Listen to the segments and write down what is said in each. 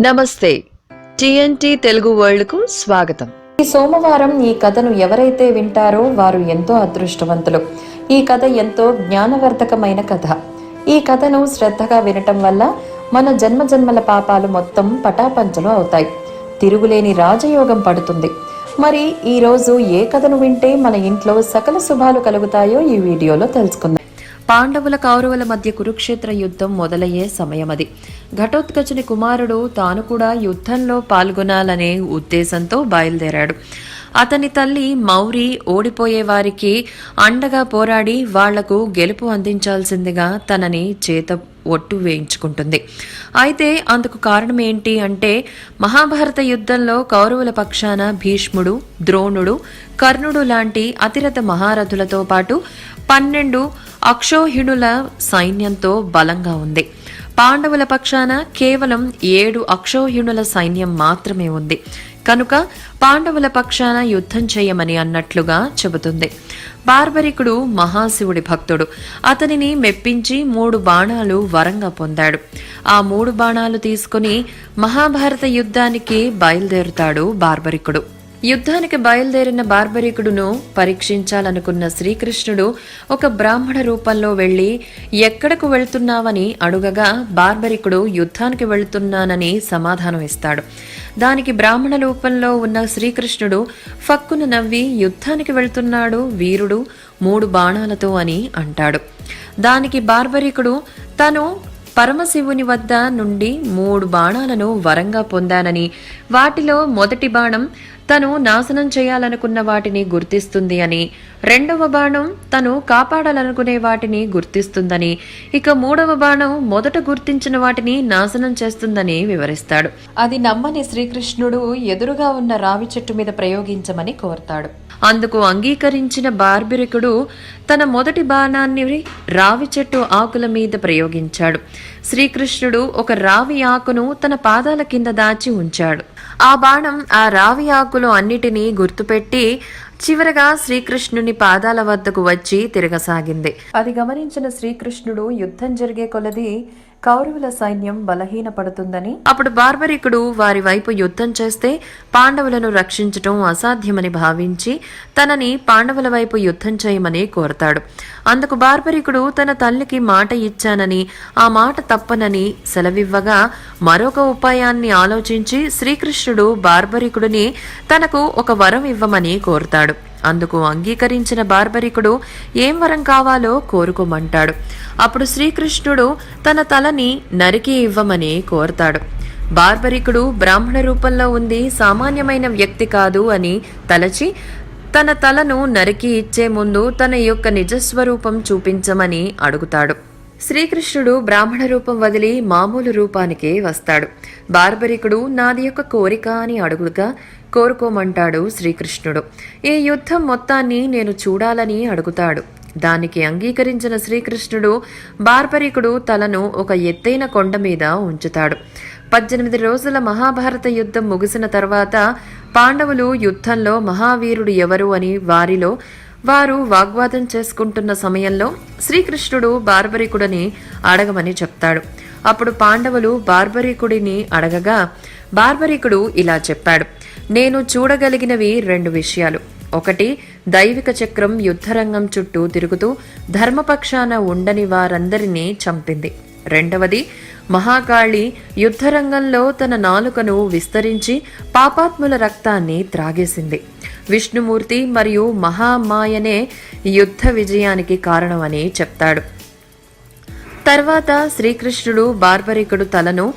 నమస్తే. టిఎన్టీ తెలుగు వరల్డ్కు స్వాగతం. ఈ సోమవారం ఈ కథను ఎవరైతే వింటారో వారు ఎంతో అదృష్టవంతులు. ఈ కథ ఎంతో జ్ఞానవర్ధకమైన కథ. ఈ కథను శ్రద్ధగా వినటం వల్ల మన జన్మజన్మల పాపాలు మొత్తం పటాపంచలు అవుతాయి. తిరుగులేని రాజయోగం పడుతుంది. మరి ఈ రోజు ఏ కథను వింటే మన ఇంట్లో సకల శుభాలు కలుగుతాయో ఈ వీడియోలో తెలుసుకుందాం. పాండవుల కౌరవుల మధ్య కురుక్షేత్ర యుద్ధం మొదలయ్యే సమయమది. ఘటోత్కచుని కుమారుడు తాను కూడా యుద్ధంలో పాల్గొనాలనే ఉద్దేశంతో బయలుదేరాడు. అతని తల్లి మౌరి ఓడిపోయే వారికి అండగా పోరాడి వాళ్ళకు గెలుపు అందించాల్సిందిగా తనని చేత ఒట్టు వేయించుకుంటుంది. అయితే అందుకు కారణం ఏంటి అంటే మహాభారత యుద్ధంలో కౌరవుల పక్షాన భీష్ముడు ద్రోణుడు కర్ణుడు లాంటి అతిరథ మహారథులతో పాటు పన్నెండు అక్షోహిణుల సైన్యంతో బలంగా ఉంది. పాండవుల పక్షాన కేవలం ఏడు అక్షోహిణుల సైన్యం మాత్రమే ఉంది. కనుక పాండవుల పక్షాన యుద్ధం చేయమని అన్నట్లుగా చెబుతుంది. బార్బరికుడు మహాశివుడి భక్తుడు. అతనిని మెప్పించి మూడు బాణాలు వరంగా పొందాడు. ఆ మూడు బాణాలు తీసుకుని మహాభారత యుద్ధానికి బయలుదేరుతాడు బార్బరికుడు. యుద్ధానికి బయలుదేరిన బార్బరికుడును పరీక్షించాలనుకున్న శ్రీకృష్ణుడు ఒక బ్రాహ్మణ రూపంలో వెళ్ళి ఎక్కడకు వెళ్తున్నావని అడుగగా బార్బరికుడు యుద్ధానికి వెళ్తున్నానని సమాధానం ఇస్తాడు. దానికి బ్రాహ్మణ రూపంలో ఉన్న శ్రీకృష్ణుడు ఫక్కున నవ్వి యుద్ధానికి వెళ్తున్నాడు వీరుడు మూడు బాణాలతో అని అంటాడు. దానికి బార్బరికుడు తను పరమశివుని వద్ద నుండి మూడు బాణాలను వరంగా పొందానని వాటిలో మొదటి బాణం తను నాశనం చేయాలనుకున్న వాటిని గుర్తిస్తుంది అని రెండవ బాణం తను కాపాడాలనుకునే వాటిని గుర్తిస్తుందని ఇక మూడవ బాణం మొదట గుర్తించిన వాటిని నాశనం చేస్తుందని వివరిస్తాడు. అది నమ్మని శ్రీకృష్ణుడు ఎదురుగా ఉన్న రావి చెట్టు మీద ప్రయోగించమని కోరతాడు. అందుకు అంగీకరించిన బార్బిరికుడు తన మొదటి బాణాన్ని రావి చెట్టు ఆకుల మీద ప్రయోగించాడు. శ్రీకృష్ణుడు ఒక రావి ఆకును తన పాదాల కింద దాచి ఉంచాడు. ఆ బాణం ఆ రావి ఆకులు అన్నిటినీ గుర్తుపెట్టి చివరగా శ్రీకృష్ణుని పాదాల వద్దకు వచ్చి తిరగసాగింది. అది గమనించిన శ్రీకృష్ణుడు యుద్ధం జరిగే కొలది కౌరవుల సైన్యం బలహీనపడుతుందని అప్పుడు బార్బరికుడు వారి వైపు యుద్ధం చేస్తే పాండవులను రక్షించటం అసాధ్యమని భావించి తనని పాండవుల వైపు యుద్ధం చేయమని కోరతాడు. అందుకు బార్బరికుడు తన తల్లికి మాట ఇచ్చానని ఆ మాట తప్పనని సెలవివ్వగా మరొక ఉపాయాన్ని ఆలోచించి శ్రీకృష్ణుడు బార్బరికుడిని తనకు ఒక వరం ఇవ్వమని కోరుతాడు. అందుకు అంగీకరించిన బార్బరికుడు ఏం వరం కావాలో కోరుకోమంటాడు. అప్పుడు శ్రీకృష్ణుడు తన తలని నరికి ఇవ్వమని కోరతాడు. బార్బరికుడు బ్రాహ్మణ రూపంలో ఉంది సామాన్యమైన వ్యక్తి కాదు అని తలచి తన తలను నరికి ఇచ్చే ముందు తన యొక్క నిజస్వరూపం చూపించమని అడుగుతాడు. శ్రీకృష్ణుడు బ్రాహ్మణ రూపం వదిలి మామూలు రూపానికే వస్తాడు. బార్బరికుడు నాది యొక్క కోరిక అని అడుగుగా కోరుకోమంటాడు శ్రీకృష్ణుడు. ఈ యుద్ధం మొత్తాన్ని నేను చూడాలని అడుగుతాడు. దానికి అంగీకరించిన శ్రీకృష్ణుడు బార్బరికుడు తలను ఒక ఎత్తైన కొండ మీద ఉంచుతాడు. పద్దెనిమిది రోజుల మహాభారత యుద్ధం ముగిసిన తర్వాత పాండవులు యుద్ధంలో మహావీరుడు ఎవరు అని వారిలో వారు వాగ్వాదం చేసుకుంటున్న సమయంలో శ్రీకృష్ణుడు బార్బరికుడిని అడగమని చెప్తాడు. అప్పుడు పాండవులు బార్బరికుడిని అడగగా బార్బరికుడు ఇలా చెప్పాడు నేను చూడగలిగినవి రెండు విషయాలు. ఒకటి దైవిక చక్రం యుద్ధరంగం చుట్టూ తిరుగుతూ ధర్మపక్షాన ఉండని వారందరినీ చంపింది. రెండవది మహాకాళి యుద్ధరంగంలో తన నాలుకను విస్తరించి పాపాత్ముల రక్తాన్ని త్రాగేసింది. విష్ణుమూర్తి మరియు మహామాయనే యుద్ధ విజయానికి కారణమని చెప్తాడు. తర్వాత శ్రీకృష్ణుడు బార్బరికుడు తలను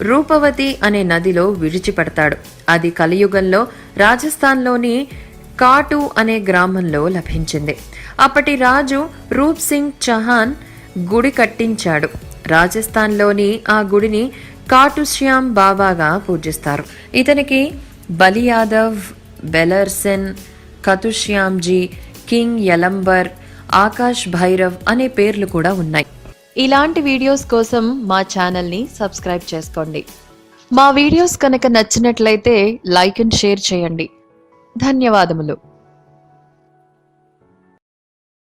రూపవతి అనే నదిలో విడిచిపెడతాడు. అది కలియుగంలో రాజస్థాన్లోని కాటు అనే గ్రామంలో లభించింది. అప్పటి రాజు రూప్ సింగ్ చహాన్ గుడి కట్టించాడు. రాజస్థాన్లోని ఆ గుడిని కాటు శ్యామ్ బాబాగా పూజిస్తారు. ఇతనికి బలి యాదవ్ బెలర్సెన్ కతుశ్యామ్జీ కింగ్ యలంబర్ ఆకాష్ భైరవ్ అనే పేర్లు కూడా ఉన్నాయి. ఇలాంటి వీడియోస్ కోసం మా ఛానల్ని సబ్స్క్రైబ్ చేసుకోండి. మా వీడియోస్ కనుక నచ్చినట్లయితే లైక్ అండ్ షేర్ చేయండి. ధన్యవాదములు.